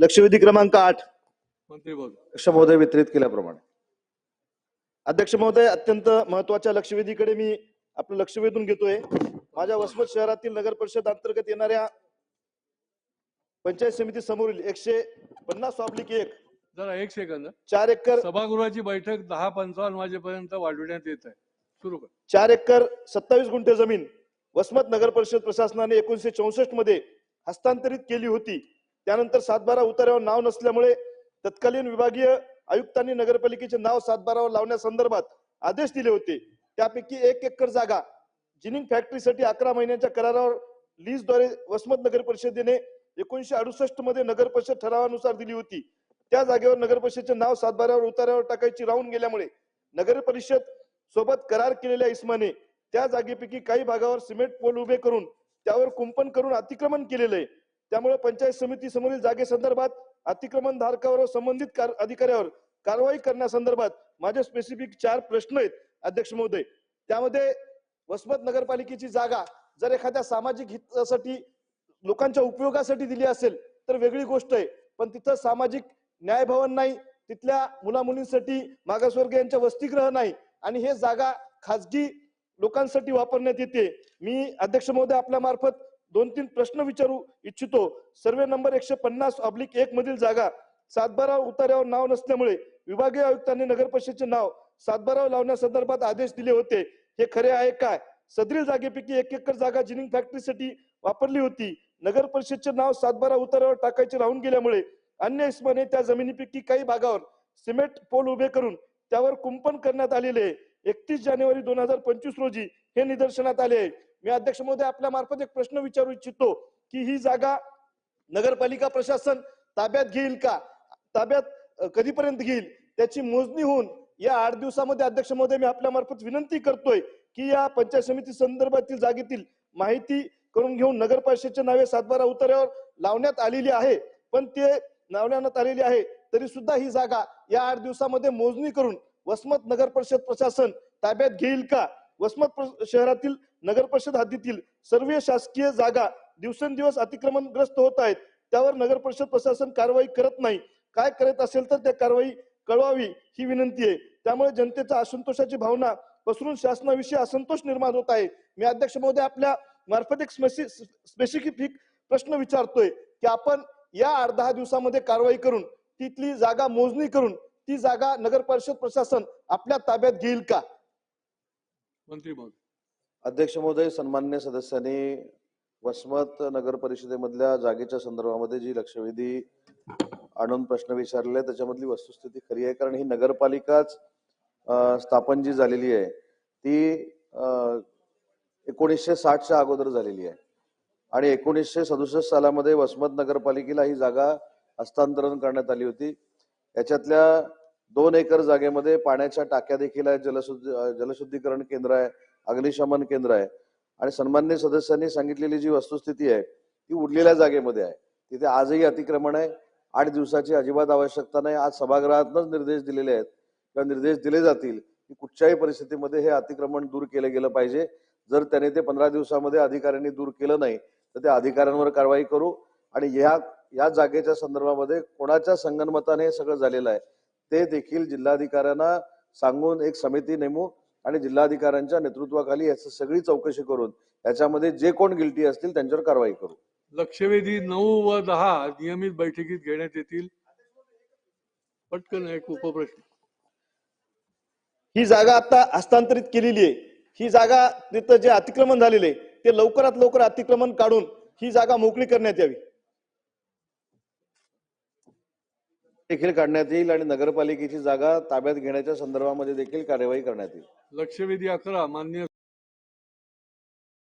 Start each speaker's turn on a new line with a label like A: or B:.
A: लक्षवेधी क्रमांक आठ.
B: मंत्री
A: अध्यक्ष महोदय वितरित केल्याप्रमाणे. अध्यक्ष महोदय अत्यंत महत्त्वाच्या लक्षवेधीकडे मी आपलं लक्ष वेधून घेतोय. माझ्या वसमत शहरातील नगर परिषद अंतर्गत येणाऱ्या पंचायत समिती समोरील एकशे पन्नास ऑब्लिक एक
B: जरा एक सेकंद
A: चार एकर
B: सभागृहाची बैठक दहा पंचावन्न वाजेपर्यंत वाढवण्यात येत आहे. सुरू कर.
A: चार एकर सत्तावीस गुंठे जमीन वसमत नगर परिषद प्रशासनाने एकोणीशे चौसष्टमध्ये हस्तांतरित केली होती. त्यानंतर सातबारा उतार्यावर नाव नसल्यामुळे तत्कालीन विभागीय आयुक्तांनी नगरपालिकेचे नाव सातबारावर लावण्यासंदर्भात आदेश दिले होते. त्यापैकी एक एकर जागा जिनिंग फॅक्टरीसाठी अकरा महिन्यांच्या करारावर लीजद्वारे वसमत नगर परिषदेने एकोणीशे अडुसष्टमध्ये नगर परिषद ठरावानुसार दिली होती. त्या जागेवर नगर परिषदेचे नाव सातबारावर उतार्यावर टाकायची राहून गेल्यामुळे नगर परिषद सोबत करार केलेल्या इस्माने त्या जागेपैकी काही भागावर सिमेंट पोल उभे करून त्यावर कुंपण करून अतिक्रमण केलेलं आहे. त्यामुळे पंचायत समिती समोरील जागेसंदर्भात अतिक्रमण धारकावर संबंधित कार- अधिकाऱ्यावर कारवाई करण्यासंदर्भात माझे स्पेसिफिक चार प्रश्न आहेत अध्यक्ष महोदय. त्यामध्ये वसमत नगरपालिकेची जागा जर एखाद्या सामाजिक हितासाठी लोकांच्या उपयोगासाठी दिली असेल तर वेगळी गोष्ट आहे. पण तिथं सामाजिक न्याय भवन नाही तिथल्या मुला मुलींसाठी मागासवर्गीयांच्या वसतिगृह नाही आणि हे जागा खाजगी लोकांसाठी वापरण्यात येते. मी अध्यक्ष महोदय आपल्या मार्फत दोन तीन प्रश्न विचारू इच्छितो. सर्वे नंबर एकशे पन्नास ऑब्लिक एक मधील जागा सातबारा उतार्यावर नाव नसल्यामुळे विभागीय आयुक्तांनी नगर परिषदेचे नाव सातबारावर लावण्यासंदर्भात आदेश दिले होते. हे खरे आहे काय? सदरील जागेपैकी एक एकर जागा जिनिंग फॅक्टरीसाठी वापरली होती. नगर परिषदचे नाव सातबारा उतार्यावर टाकायचे राहून गेल्यामुळे अन्य इस्माने त्या जमिनीपैकी काही भागावर सिमेंट पोल उभे करून त्यावर कुंपण करण्यात आलेले एकतीस जानेवारी दोन हजार पंचवीस रोजी हे निदर्शनात आले आहे. मी अध्यक्ष महोदय आपल्या मार्फत एक प्रश्न विचारू इच्छितो की ही जागा नगरपालिका प्रशासन ताब्यात घेईल का? ताब्यात कधीपर्यंत घेईल? त्याची मोजणी होऊन या आठ दिवसामध्ये अध्यक्ष महोदय मी आपल्या मार्फत विनंती करतोय की या पंचायत समिती संदर्भातील जागेतील माहिती करून घेऊन नगर परिषदेच्या नावे सातबारा उतार्यावर लावण्यात आलेली आहे. पण ते लावण्यात आलेली आहे तरी सुद्धा ही जागा या आठ दिवसामध्ये मोजणी करून वसमत नगर परिषद प्रशासन ताब्यात घेईल का? वसमत शहरातील नगर परिषद हद्दीतील सर्व शासकीय जागा दिवसेंदिवस अतिक्रमणग्रस्त होत आहेत. त्यावर नगर परिषद प्रशासन कारवाई करत नाही. काय करत असेल तर त्या कारवाई कळवावी ही विनंती आहे. त्यामुळे जनतेचा असंतोषाची भावना पसरून शासनाविषयी असंतोष निर्माण होत आहे. मी अध्यक्ष महोदय आपल्या मार्फत एक स्पेसिफिक प्रश्न विचारतोय की आपण या आठ दहा दिवसामध्ये कारवाई करून तिथली जागा मोजणी करून ती जागा नगर परिषद प्रशासन आपल्या ताब्यात घेईल का?
B: मंत्री महोदय.
C: अध्यक्ष महोदय सन्मान्य सदस्यांनी वसमत नगर परिषदेमधल्या जागेच्या संदर्भामध्ये जी लक्षवेधी आणून प्रश्न विचारले त्याच्यामधली वस्तुस्थिती खरी आहे. कारण ही नगरपालिकाच स्थापन जी झालेली आहे ती एकोणीसशे साठच्या अगोदर झालेली आहे. आणि एकोणीसशे सदुसष्ट सालामध्ये वसमत नगरपालिकेला ही जागा हस्तांतरण करण्यात आली होती. याच्यातल्या दोन एकर जागेमध्ये पाण्याच्या टाक्या देखील आहेत. जलशुद्धी जलशुद्धीकरण केंद्र आहे अग्निशमन केंद्र आहे. आणि सन्मान्य सदस्यांनी सांगितलेली जी वस्तुस्थिती आहे ती उरलेल्या जागेमध्ये आहे. तिथे आजही अतिक्रमण आहे. आठ दिवसाची अजिबात आवश्यकता नाही. आज सभागृहातूनच निर्देश दिलेले आहेत. किंवा निर्देश दिले जातील की कुठच्याही परिस्थितीमध्ये हे अतिक्रमण दूर केलं गेलं पाहिजे. जर त्याने ते पंधरा दिवसामध्ये अधिकाऱ्यांनी दूर केलं नाही तर त्या अधिकाऱ्यांवर कारवाई करू. आणि ह्या या जागेच्या संदर्भामध्ये कोणाच्या संगनमताने हे सगळं झालेलं आहे ते देखील जिल्हाधिकाऱ्यांना सांगून एक समिती नेमू आणि जिल्हाधिकाऱ्यांच्या नेतृत्वाखाली याची सगळी चौकशी करून याच्यामध्ये जे कोण गिल्टी असतील त्यांच्यावर कारवाई करू.
B: लक्षवेधी नऊ व दहा नियमित बैठकीत घेण्यात येतील. पटकन एक उपप्रश्न.
A: ही जागा आता हस्तांतरित केलेली आहे. ही जागा तिथं जे अतिक्रमण झालेले ते लवकरात लवकर अतिक्रमण काढून ही जागा मोकळी करण्यात यावी.
C: देखील काढण्यात येईल आणि नगरपालिकेची जागा ताब्यात घेण्याच्या संदर्भामध्ये देखील कार्यवाही करण्यात येईल.
B: लक्षवेधी अकरा मान्य